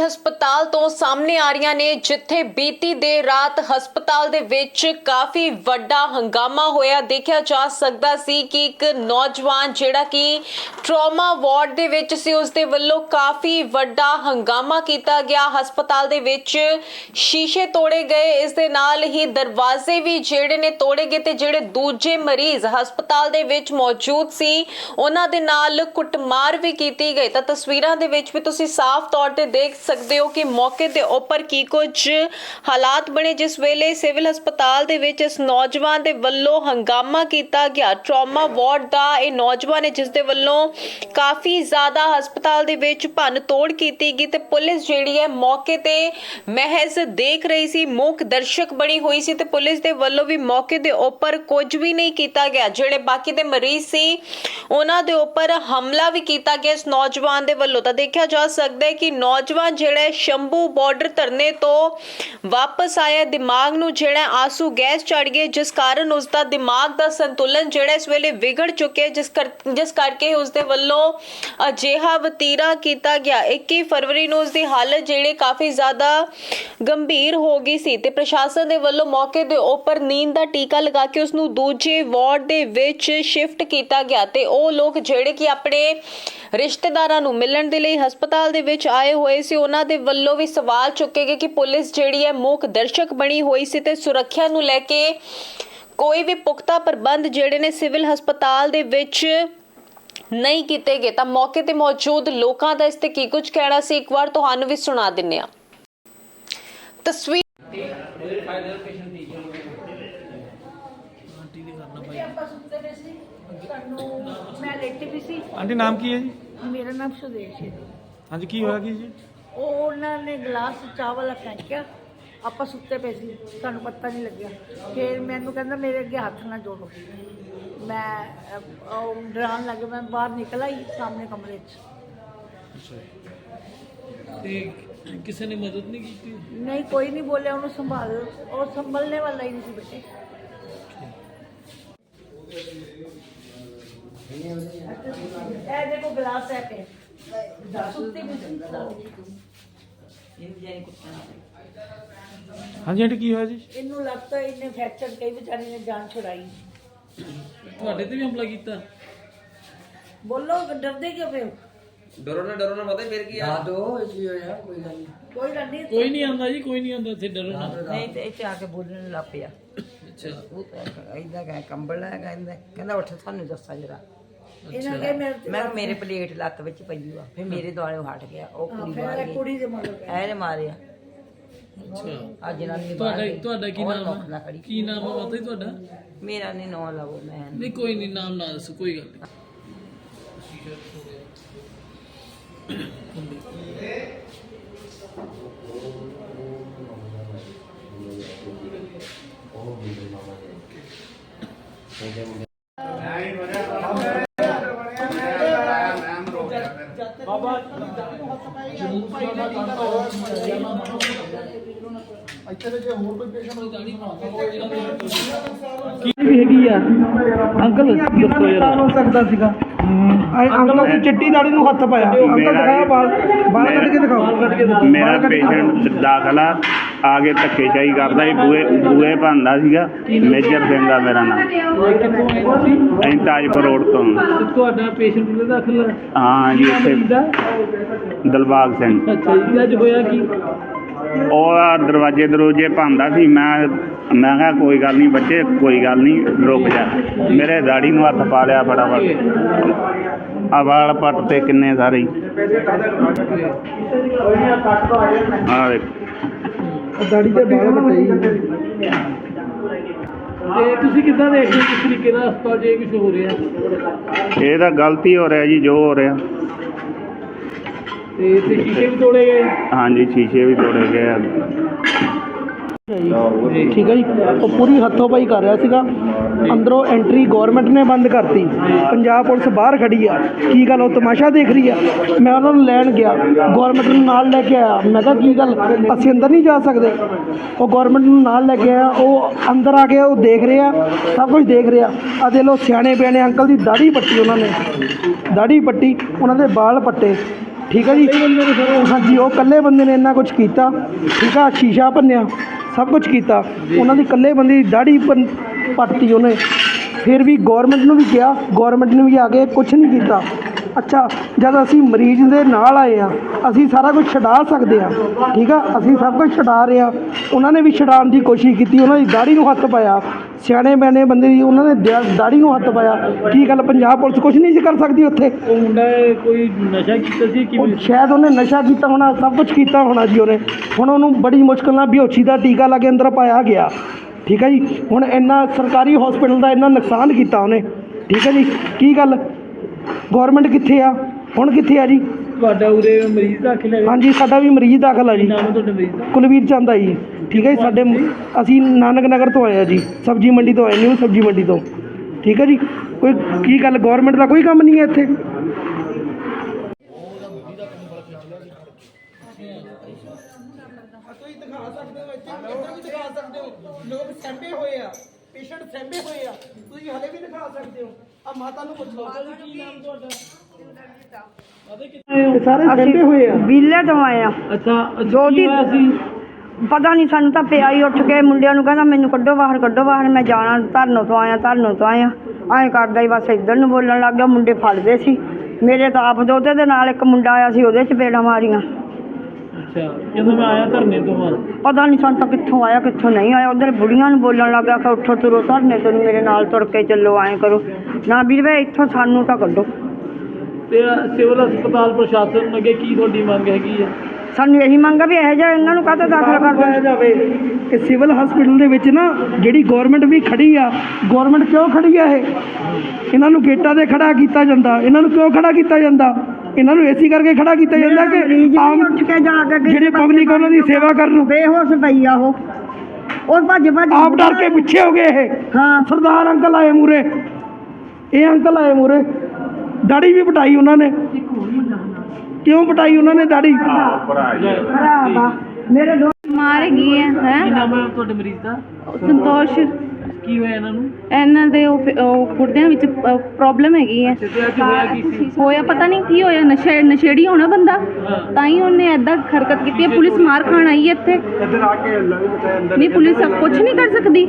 ਹਸਪਤਾਲ ਤੋਂ ਸਾਹਮਣੇ ਆ ਰਹੀਆਂ ਨੇ, ਜਿੱਥੇ ਬੀਤੀ ਦੇ ਰਾਤ ਹਸਪਤਾਲ ਦੇ ਵਿੱਚ ਕਾਫੀ ਵੱਡਾ ਹੰਗਾਮਾ ਹੋਇਆ। ਦੇਖਿਆ ਜਾ ਸਕਦਾ ਸੀ ਕਿ ਇੱਕ ਨੌਜਵਾਨ ਜਿਹੜਾ ਕਿ ਟਰਾਮਾ ਵਾਰਡ ਦੇ ਵਿੱਚ ਸੀ, ਉਸ ਦੇ ਵੱਲੋਂ ਕਾਫੀ ਵੱਡਾ ਹੰਗਾਮਾ ਕੀਤਾ ਗਿਆ। ਹਸਪਤਾਲ ਦੇ ਵਿੱਚ ਸ਼ੀਸ਼ੇ ਤੋੜੇ ਗਏ। ਇਸ ਦੇ ਨਾਲ ਹੀ ਦਰਵਾਜ਼ੇ ਵੀ ਜਿਹੜੇ ਨੇ ਤੋੜੇ ਗਏ ਤੇ ਜਿਹੜੇ ਦੂਜੇ ਮਰੀਜ਼ ਹਸਪਤਾਲ ਦੇ ਵਿੱਚ ਮੌਜੂਦ ਸੀ, ਉਹਨਾਂ ਦੇ ਨਾਲ ਕੁੱਟਮਾਰ ਵੀ ਕੀਤੀ ਗਈ। ਤਾਂ ਤਸਵੀਰਾਂ ਦੇ ਵਿੱਚ ਵੀ ਤੁਸੀਂ ਸਾਫ਼ ਤੌਰ ਤੇ ਦੇਖ ਸਕਦੇ ਹੋ ਕਿ ਮੌਕੇ ਦੇ ਉੱਪਰ ਕੀ ਕੁਝ ਹਾਲਾਤ ਬਣੇ? ਜਿਸ ਵੇਲੇ ਸਿਵਲ ਹਸਪਤਾਲ ਦੇ ਵਿੱਚ ਇਸ ਨੌਜਵਾਨ ਦੇ ਵੱਲੋਂ ਹੰਗਾਮਾ ਕੀਤਾ ਗਿਆ। ਟਰਾਮਾ ਵਾਰਡ ਦਾ ਇਹ ਨੌਜਵਾਨ ਹੈ ਜਿਸ ਦੇ ਵੱਲੋਂ ਕਾਫੀ ਜ਼ਿਆਦਾ ਹਸਪਤਾਲ ਦੇ ਵਿੱਚ ਭੰਨ ਤੋੜ ਕੀਤੀ ਗਈ ਤੇ ਪੁਲਿਸ ਜਿਹੜੀ ਹੈ ਮੌਕੇ ਤੇ ਮਹਿਜ਼ ਦੇਖ ਰਹੀ ਸੀ, ਮੂਕ ਦਰਸ਼ਕ ਬਣੀ ਹੋਈ ਸੀ ਤੇ ਪੁਲਿਸ ਦੇ ਵੱਲੋਂ ਵੀ ਮੌਕੇ ਦੇ ਉੱਪਰ ਕੁਝ ਵੀ ਨਹੀਂ ਕੀਤਾ ਗਿਆ। ਜਿਹੜੇ ਬਾਕੀ ਦੇ ਮਰੀਜ਼ ਸੀ, ਉਹਨਾਂ ਦੇ ਉੱਪਰ ਹਮਲਾ ਵੀ ਕੀਤਾ ਗਿਆ ਇਸ ਨੌਜਵਾਨ ਦੇ ਵੱਲੋਂ। ਤਾਂ ਦੇਖਿਆ ਜਾ ਸਕਦਾ ਹੈ ਕਿ ਨੌਜਵਾਨ ਜਿਹੜਾ ਸ਼ੰਭੂ ਬਾਰਡਰ ਧਰਨੇ ਤੋਂ ਵਾਪਸ ਆਇਆ। ਦਿਮਾਗ ਨੂੰ ਜਿਹੜਾ ਹੈ ਗੈਸ ਚੜ ਗਈ ਜਿਸ ਕਾਰਨ ਉਸ ਦਾ ਦਿਮਾਗ ਦਾ ਸੰਤੁਲਨ ਜਿਹੜਾ ਇਸ ਵੇਲੇ ਵਿਗੜ ਚੁੱਕਿਆ ਜਿਸ ਜਿਸ ਕਰਕੇ ਉਸ ਦੇ ਵੱਲੋਂ ਅਜਿਹਾ ਵਤੀਰਾ ਕੀਤਾ ਗਿਆ। 21 ਫਰਵਰੀ ਨੂੰ ਉਸ ਦੀ ਹਾਲਤ ਜਿਹੜੇ ਕਾਫੀ ਜ਼ਿਆਦਾ ਗੰਭੀਰ ਹੋ ਗਈ ਸੀ ਤੇ ਪ੍ਰਸ਼ਾਸਨ ਦੇ ਵੱਲੋਂ ਮੌਕੇ ਦੇ ਉੱਪਰ ਨੀਂਦ ਦਾ ਟੀਕਾ ਲਗਾ ਕੇ ਉਸ ਨੂੰ ਦੂਜੇ ਵਾਰਡ ਦੇ ਵਿੱਚ ਸ਼ਿਫਟ ਕੀਤਾ ਗਿਆ ਤੇ ਉਹ ਲੋਕ ਜਿਹੜੇ ਕਿ ਆਪਣੇ ਰਿਸ਼ਤੇਦਾਰਾਂ ਨੂੰ ਮਿਲਣ ਦੇ ਲਈ ਹਸਪਤਾਲ ਦੇ ਵਿੱਚ ਆਏ ਹੋਏ ਸੀ। ਉਹਨਾਂ ਦੇ ਵੱਲੋਂ ਵੀ ਸਵਾਲ ਚੁੱਕੇ ਗਏ ਕਿ ਪੁਲਿਸ ਜਿਹੜੀ ਹੈ ਮੂਕ ਦਰਸ਼ਕ ਬਣੀ ਹੋਈ ਸੀ ਤੇ ਸੁਰੱਖਿਆ ਨੂੰ ਲੈ ਕੇ ਕੋਈ ਵੀ ਪੁਖਤਾ ਪ੍ਰਬੰਧ ਜਿਹੜੇ ਨੇ ਸਿਵਲ ਹਸਪਤਾਲ ਦੇ ਵਿੱਚ ਨਹੀਂ ਕੀਤੇ ਗਏ। ਤਾਂ ਮੌਕੇ ਤੇ ਮੌਜੂਦ ਲੋਕਾਂ ਦਾ ਇਸ ਤੇ ਕੀ ਕੁਝ ਕਹਿਣਾ ਸੀ? ਇੱਕ ਵਾਰ ਤੁਹਾਨੂੰ ਵੀ ਸੁਣਾ ਦਿੰਨੇ ਆ ਤਸਵੀਰ ਆਪਾਂ ਸੁੱਤੇ ਪਏ ਸੀ। ਸਾਨੂੰ ਮੈਂ ਲੇਟੀ ਵੀ ਸੀ। ਆਂਟੀ ਨਾਮ ਕੀ ਹੈ ਜੀ? ਮੇਰਾ ਨਾਮ ਸੁਦੇਸ਼ ਹੈ ਹਾਂਜੀ ਕੀ ਹੋਇਆ ਕੀ ਜੀ? ਉਹ ਉਹਨਾਂ ਨੇ ਗਲਾਸ ਚਾਵਲ ਵਾਲਾ ਫੈਂਕਿਆ। ਆਪਾਂ ਸੁੱਤੇ ਪਏ ਸੀ ਸਾਨੂੰ ਪਤਾ ਨਹੀਂ ਲੱਗਿਆ। ਫਿਰ ਮੈਨੂੰ ਕਹਿੰਦਾ ਮੇਰੇ ਅੱਗੇ ਹੱਥ ਨਾ ਜੋੜੋ। ਮੈਂ ਅਹ, ਉਹ ਡਰਾਉਣ ਲੱਗੇ ਮੈਂ ਬਾਹਰ ਨਿਕਲ ਆਈ ਸਾਹਮਣੇ ਕਮਰੇ 'ਚ। ਤੇ ਕਿਸੇ ਨੇ ਮਦਦ ਨਹੀਂ ਕੀਤੀ? ਨਹੀਂ ਕੋਈ ਨਹੀਂ ਬੋਲਿਆ ਉਹਨੂੰ ਸੰਭਾਲ। ਉਹ ਸੰਭਲਣੇ ਵਾਲਾ ਹੀ ਨਹੀਂ ਸੀ ਬੇਟੇ। ਇਹ ਦੇਖੋ ਗਲਾਸ ਹੈ ਪੇ ਸੁੱਤੇ ਵੀ ਸੀ ਹਾਂਜੀ ਆਂਟੀ ਕੀ ਹੋਇਆ ਜੀ? ਇਹਨੂੰ ਲੱਗਦਾ ਇਹਨੇ ਫ੍ਰੈਕਚਰ ਕਈ ਵਿਚਾਰੀ ਨੇ ਜਾਨ ਛੁਡਾਈ। ਤੁਹਾਡੇ ਤੇ ਵੀ ਹਮਲਾ ਕੀਤਾ? ਬੋਲੋ ਡਰਦੇ ਕਿਉਂ ਪਏ ਹੋ? ਡਰੋ ਨਾ ਡਰੋ ਨਾ ਪਤਾ ਫਿਰ ਕੀ ਆ? ਕੋਈ ਗੱਲ ਨਹੀਂ। ਕੋਈ ਨਹੀਂ। ਆਉਂਦਾ ਜੀ ਕੋਈ ਨਹੀਂ ਆਉਂਦਾ ਇੱਥੇ ਡਰੋ ਨਾ। ਨਹੀਂ ਤੇ ਇੱਥੇ ਆ ਕੇ ਬੋਲਣ ਲੱਗ ਪਿਆ। ਅੱਛਾ। ਉਹ ਤਾਂ ਇਦਾਂ ਕਹੇ ਕੰਬਲ ਲੈ ਕਹਿੰਦਾ ਕਹਿੰਦਾ ਉੱਠ ਸਾਨੂੰ ਦੱਸਾ ਜਰਾ। ਇਹਨਾਂ ਕੇ ਮੇਰੇ ਤੇ ਮੈਂ ਕਿਹਾ ਮੇਰੇ ਪਲੇਟ ਲੱਤ ਵਿੱਚ ਪਈ ਵਾ ਫਿਰ ਮੇਰੇ ਦੁਆਲੇ ਹਟ ਗਿਆ ਉਹ ਕੁੜੀ ਫਿਰ ਮਾਰ ਇਹ ਗਈ। ਕੁੜੀ ਦੇ ਮਗਰ ਪਏ ਐਨੇ ਮਾਰਿਆ। ਅੱਛਾ। ਆ ਜਨਾਨੀ ਤੁਹਾਡਾ ਬਾਹਰ ਗਈ। ਤੁਹਾਡਾ ਕੀ ਉਹ ਨਾਮ ਨੌਕ ਨਾ ਹੈ ਖੜੀ। ਕੀ ਨਾਮ ਹੈ ਪਤਾ ਹੀ ਤੁਹਾਡਾ? ਮੇਰਾ ਨਹੀਂ ਨਾਂ ਲਵੋ ਮੈਂ ਨਹੀਂ ਕੋਈ ਨਹੀਂ ਨਾਮ ਨਾ ਦੱਸੋ ਕੋਈ ਗੱਲ ਨਹੀਂ ਹੋ ਸਕਦਾ ਸੀਗਾ? ਅੰਕਲ ਨੇ ਚਿੱਟੀ ਦਾੜੀ ਨੂੰ ਹੱਥ ਪਾਇਆ। ਅੰਕਲ ਦਿਖਾਇਆ ਬਾਲ ਬਾਲ ਕੱਢ ਕੇ ਦਿਖਾਓ। ਮੇਰਾ ਪੇਸ਼ੈਂਟ ਦਾਖਲ ਆ ਕੇ ਧੱਕੇਸ਼ਾਹੀ ਕਰਦਾ ਸੀ ਬੂਏ ਬੂਏ ਭੰਦਾ ਸੀਗਾ। ਮੇਜਰ ਸਿੰਘ ਦਾ ਮੇਰਾ ਨਾਮ। ਕਿੱਥੋਂ ਆਏ ਤੁਸੀਂ ਅਸੀਂ ਤਾਜਪੁਰ ਰੋਡ ਤੋਂ। ਤੇ ਤੁਹਾਡਾ ਪੇਸ਼ੈਂਟ ਦੇ ਦਾਖਲ ਹੈ ਹਾਂ ਜੀ ਇੱਥੇ ਦਿਲਬਾਗ ਸਿੰਘ। ਅੱਛਾ ਜੀ ਅੱਜ ਹੋਇਆ ਕੀ? ਉਹ ਆ ਦਰਵਾਜ਼ੇ ਦਰੂਜੇ ਭੰਦਾ ਸੀ। ਮੈਂ ਮੈਂ ਕਿਹਾ ਕੋਈ ਗੱਲ ਨਹੀਂ ਬੱਚੇ ਕੋਈ ਗੱਲ ਨਹੀਂ ਰੁਕ ਜਾ। ਮੇਰੇ ਦਾੜੀ ਨੂੰ ਹੱਥ ਪਾ ਲਿਆ ਫਟਾਫਟ। ਆ ਵਾਲ ਪੱਟ ਤੇ ਕਿੰਨੇ ਸਾਰੇ। ਹੀ ਆ ਦੇਖ ਦਾੜੀ ਤੇ ਬਾਲ ਕੱਟੇ ਤੇ ਤੁਸੀਂ ਕਿੱਦਾਂ ਦੇਖਦੇ ਹੋ ਕਿਸ ਤਰੀਕੇ ਦਾ ਹਸਪਤਾਲ ਇਹ ਕੁਝ ਹੋ ਰਿਹਾ? ਇਹ ਤਾਂ ਗਲਤੀ ਹੋ ਰਿਹਾ ਜੀ ਜੋ ਹੋ ਰਿਹਾ। ਤੇ ਤੇ ਸ਼ੀਸ਼ੇ ਵੀ ਤੋੜੇ ਗਏ। ਹਾਂਜੀ ਸ਼ੀਸ਼ੇ ਵੀ ਤੋੜੇ ਗਏ ਆ। ਠੀਕ ਹੈ ਜੀ। ਉਹ ਪੂਰੀ ਹੱਥੋਂ ਪਾਈ ਕਰ ਰਿਹਾ ਸੀਗਾ। ਅੰਦਰੋਂ ਐਂਟਰੀ ਗਵਰਨਮੈਂਟ ਨੇ ਬੰਦ ਕਰਤੀ। ਪੰਜਾਬ ਪੁਲਿਸ ਬਾਹਰ ਖੜੀ ਆ। ਕੀ ਗੱਲ, ਉਹ ਤਮਾਸ਼ਾ ਦੇਖ ਰਹੀ ਆ? ਮੈਂ ਉਹਨਾਂ ਨੂੰ ਲੈਣ ਗਿਆ। ਗਵਰਨਮੈਂਟ ਨੂੰ ਨਾਲ ਲੈ ਕੇ ਆਇਆ। ਮੈਂ ਕਿਹਾ, ਕੀ ਗੱਲ? ਅਸੀਂ ਅੰਦਰ ਨਹੀਂ ਜਾ ਸਕਦੇ। ਉਹ ਗਵਰਨਮੈਂਟ ਨੂੰ ਨਾਲ ਲੈ ਕੇ ਆਇਆ। ਉਹ ਅੰਦਰ ਆ ਕੇ ਉਹ ਦੇਖ ਰਿਹਾ। ਸਭ ਕੁਝ ਦੇਖ ਰਿਹਾ। ਆ ਦੇ ਲੋ ਸਿਆਣੇ ਬਿਆਣੇ, ਅੰਕਲ ਦੀ ਦਾੜੀ ਪੱਟੀ ਉਹਨਾਂ ਨੇ। ਦਾੜੀ ਪੱਟੀ, ਉਹਨਾਂ ਦੇ ਵਾਲ ਪੱਟੇ। ਠੀਕ ਹੈ ਜੀ? ਹਾਂਜੀ, ਉਹ ਇਕੱਲੇ ਬੰਦੇ ਨੇ ਇੰਨਾ ਕੁਝ ਕੀਤਾ। ਠੀਕ ਆ, ਸ਼ੀਸ਼ਾ ਭੰਨਿਆ। ਸਭ ਕੁਝ ਕੀਤਾ। ਉਹਨਾਂ ਦੀ ਇਕੱਲੇ ਬੰਦੇ ਦਾੜੀ ਭੰਨ- ਪੱਟਤੀ ਉਹਨੇ। ਫਿਰ ਵੀ ਗੌਰਮੈਂਟ ਨੂੰ ਵੀ ਕਿਹਾ। ਗੌਰਮੈਂਟ ਨੇ ਵੀ ਆ ਕੇ ਕੁਝ ਨਹੀਂ ਕੀਤਾ। ਅੱਛਾ ਜਦ ਅਸੀਂ ਮਰੀਜ਼ ਦੇ ਨਾਲ ਆਏ ਆ ਅਸੀਂ ਸਾਰਾ ਕੁਝ ਛਡਾ ਸਕਦੇ ਆ। ਠੀਕ ਆ? ਅਸੀਂ ਸਭ ਕੁਝ ਛਡਾ ਰਹੇ ਆ। ਉਹਨਾਂ ਨੇ ਵੀ ਛਡਾਉਣ ਦੀ ਕੋਸ਼ਿਸ਼ ਕੀਤੀ ਉਹਨਾਂ ਦੀ ਦਾੜੀ ਨੂੰ ਹੱਥ ਪਾਇਆ। ਸਿਆਣੇ ਬਿਆਣੇ ਬੰਦੇ ਦੀ ਉਹਨਾਂ ਨੇ ਦਿਆ- ਦਾੜੀ ਨੂੰ ਹੱਥ ਪਾਇਆ। ਕੀ ਗੱਲ ਪੰਜਾਬ ਪੁਲਿਸ ਕੁਝ ਨਹੀਂ ਸੀ ਕਰ ਸਕਦੀ ਉੱਥੇ? ਉਹ ਮੁੰਡਾ ਕੋਈ ਨਸ਼ਾ ਕੀਤਾ ਸੀ ਉਹ ਕਿਵੇਂ ਸ਼ਾਇਦ ਉਹਨੇ ਨਸ਼ਾ ਕੀਤਾ ਹੋਣਾ ਸਭ ਕੁਝ ਕੀਤਾ ਹੋਣਾ ਜੀ ਉਹਨੇ। ਹੁਣ ਉਹਨੂੰ ਬੜੀ ਮੁਸ਼ਕਲ ਨਾਲ ਬੇਹੋਸ਼ੀ ਦਾ ਟੀਕਾ ਲਾ ਕੇ ਅੰਦਰ ਪਾਇਆ ਗਿਆ। ਠੀਕ ਹੈ ਜੀ? ਹੁਣ ਇੰਨਾ ਸਰਕਾਰੀ ਹਸਪੀਟਲ ਦਾ ਇੰਨਾ ਨੁਕਸਾਨ ਕੀਤਾ ਉਹਨੇ। ਠੀਕ ਹੈ ਜੀ? ਕੀ ਗੱਲ? ਗਵਰਨਮੈਂਟ ਕਿੱਥੇ ਆ? ਹੁਣ ਕਿੱਥੇ ਆ ਜੀ? ਤੁਹਾਡਾ ਉਰੇ ਮਰੀਜ਼ ਦਾਖਲ ਹੈ ਹਾਂਜੀ ਸਾਡਾ ਵੀ ਮਰੀਜ਼ ਦਾਖਲ ਆ ਜੀ। ਨਾਮ ਹੈ ਤੁਹਾਡੇ ਮਰੀਜ਼ ਦਾ? ਕੁਲਵੀਰ ਚੰਦ ਆ ਜੀ। ਠੀਕ ਹੈ ਜੀ ਸਾਡੇ ਅਸੀਂ ਨਾਨਕ ਨਗਰ ਤੋਂ ਆਏ ਆ ਜੀ ਸਬਜ਼ੀ ਮੰਡੀ ਤੋਂ ਆਏ ਨਿਊ ਸਬਜ਼ੀ ਮੰਡੀ ਤੋਂ। ਠੀਕ ਹੈ ਜੀ ਕੋਈ ਕੀ ਗੱਲ ਗਵਰਨਮੈਂਟ ਦਾ ਕੋਈ ਕੰਮ ਨਹੀਂ ਹੈ ਇੱਥੇ? ਤੁਸੀਂ ਦਿਖਾ ਸਕਦੇ ਹੋ ਇੱਥੇ ਇੱਦਾਂ ਵੀ ਦਿਖਾ ਸਕਦੇ ਹੋ। ਲੋਕ ਸੈਂਬੇ ਹੋਏ ਆ। ਪੇਸ਼ੈਂਟ ਸੈਂਬੇ ਹੋਏ ਆ। ਤੁਸੀਂ ਹਲੇ ਵੀ ਦਿਖਾ ਸਕਦੇ ਹੋ। ਆ ਮਾਤਾ ਨੂੰ ਪੁੱਛ ਲਓ। ਕੀ ਨਾਮ ਤੁਹਾਡਾ? ਇਹ ਸਾਰੇ ਸੈਂਬੇ ਹੋਏ ਆ। ਵਿਲੇ ਤੋਂ ਆਏ ਆ। ਅੱਛਾ ਜੋ ਕੀ ਦੀ- ਹੋਇਆ ਸੀ? ਪਤਾ ਨਹੀਂ ਸਾਨੂੰ ਤਾਂ ਪਿਆ ਹੀ ਉੱਠ ਕੇ ਮੁੰਡਿਆਂ ਨੂੰ ਕਹਿੰਦਾ ਮੈਨੂੰ ਕੱਢੋ ਬਾਹਰ ਕੱਢੋ ਬਾਹਰ ਮੈਂ ਜਾਣਾ ਧਰਨੋਂ ਤੋਂ ਆਇਆ ਧਰਨੋਂ ਤੋਂ ਆਇਆ। ਐਂ ਕਰਦਾ ਹੀ ਬਸ ਇੱਧਰ ਨੂੰ ਬੋਲਣ ਲੱਗ ਗਿਆ ਮੁੰਡੇ ਫੜਦੇ ਸੀ। ਮੇਰੇ ਤਾਂ ਆਪ ਦੋਤੇ ਦੇ ਨਾਲ ਇੱਕ ਮੁੰਡਾ ਆਇਆ ਸੀ ਉਹਦੇ ਚਪੇੜਾਂ ਮਾਰੀਆਂ। ਅੱਛਾ ਜਦੋਂ ਮੈਂ ਆਇਆ ਧਰਨੇ ਤੋਂ ਬਾਅਦ? ਪਤਾ ਨਹੀਂ ਸਾਨੂੰ ਤਾਂ ਕਿੱਥੋਂ ਆਇਆ ਕਿੱਥੋਂ ਨਹੀਂ ਆਇਆ। ਉਧਰ ਬੁੜੀਆਂ ਨੂੰ ਬੋਲਣ ਲੱਗਾ ਕਿ ਉੱਠੋ ਤੁਰੋ ਧਰਨੇ ਤੋਂ ਨੂੰ ਮੇਰੇ ਨਾਲ ਤੁਰ ਕੇ ਚੱਲੋ ਐਂ ਕਰੋ। ਨਾ ਵੀਰ ਵੇ ਇੱਥੋਂ ਸਾਨੂੰ ਤਾਂ ਕੱਢੋ। ਤੇ ਸਿਵਲ ਹਸਪਤਾਲ ਪ੍ਰਸ਼ਾਸਨ ਅੱਗੇ ਕੀ ਤੁਹਾਡੀ ਮੰਗ ਹੈਗੀ ਹੈ ਸਾਨੂੰ ਇਹੀ ਮੰਗ ਆ ਵੀ ਇਹੋ ਜਿਹਾ ਇਹਨਾਂ ਨੂੰ ਕਾਹਤੋਂ ਦਾਖਲ ਕਰ ਪਾਇਆ ਜਾਵੇ ਕਿ ਸਿਵਲ ਹਸਪੀਟਲ ਦੇ ਵਿੱਚ ਨਾ ਜਿਹੜੀ ਗਵਰਨਮੈਂਟ ਵੀ ਖੜੀ ਆ ਗਵਰਨਮੈਂਟ ਕਿਉਂ ਖੜੀ ਆ ਇਹ? ਇਹਨਾਂ ਨੂੰ ਗੇਟਾਂ ਤੇ ਖੜਾ ਕੀਤਾ ਜਾਂਦਾ। ਇਹਨਾਂ ਨੂੰ ਕਿਉਂ ਖੜਾ ਕੀਤਾ ਜਾਂਦਾ? ਇਹਨਾਂ ਨੂੰ ਏਸੀ ਕਰਕੇ ਖੜਾ ਕੀਤਾ ਜਾਂਦਾ ਕਿ ਆਮ ਉੱਠ ਕੇ ਜਾ ਕੇ ਜਿਹੜੇ ਪਬਲਿਕ ਉਹਨਾਂ ਦੀ ਸੇਵਾ ਕਰਨ ਬੇਹੋਸ਼ ਪਈ ਆ ਉਹ। ਉਹ ਭੱਜ ਭੱਜ ਆਪ ਡਰ ਕੇ ਪਿੱਛੇ ਹੋ ਗਏ ਇਹ। ਹਾਂ। ਸਰਦਾਰ ਅੰਕਲ ਆਏ ਮੂਰੇ ਇਹ ਅੰਕਲ ਆਏ ਮੂਰੇ ਦਾੜੀ ਵੀ ਪਟਾਈ ਉਹਨਾਂ ਨੇ। ਕਿਉਂ ਪਟਾਈ ਉਹਨਾਂ ਨੇ ਦਾੜੀ? ਭਰਾ ਵਾ। ਮੇਰੇ ਦੋ ਮਾਰ ਗਈ ਹੈ? ਕੀ ਹੈ ਨਾਮ ਹੈ ਤੁਹਾਡੇ ਮਰੀਜ਼ ਦਾ? ਸੰਤੋਸ਼। ਕੀ ਹੋਇਆ ਇਹਨਾਂ ਨੂੰ? ਇਹਨਾਂ ਦੇ ਉਹ ਫਿ- ਉਹ ਗੁਰਦਿਆਂ ਵਿੱਚ ਪ੍ਰੋਬਲਮ ਹੈਗੀ ਹੈ। ਤੇ ਅੱਜ ਹੋਇਆ ਕੀ ਸੀ? ਹੋਇਆ ਪਤਾ ਨਹੀਂ ਕੀ ਹੋਇਆ ਨਸ਼ੇ ਨਸ਼ੇੜੀ ਹੋਣਾ ਬੰਦਾ। ਤਾਂ ਹੀ ਉਹਨੇ ਐਦਾਂ ਹਰਕਤ ਕੀਤੀ ਹੈ ਪੁਲਿਸ ਮਾਰ ਖਾਣ ਆਈ ਹੈ ਇੱਥੇ। ਨਹੀਂ ਪੁਲਿਸ ਕੁਝ ਨਹੀਂ ਕਰ ਸਕਦੀ।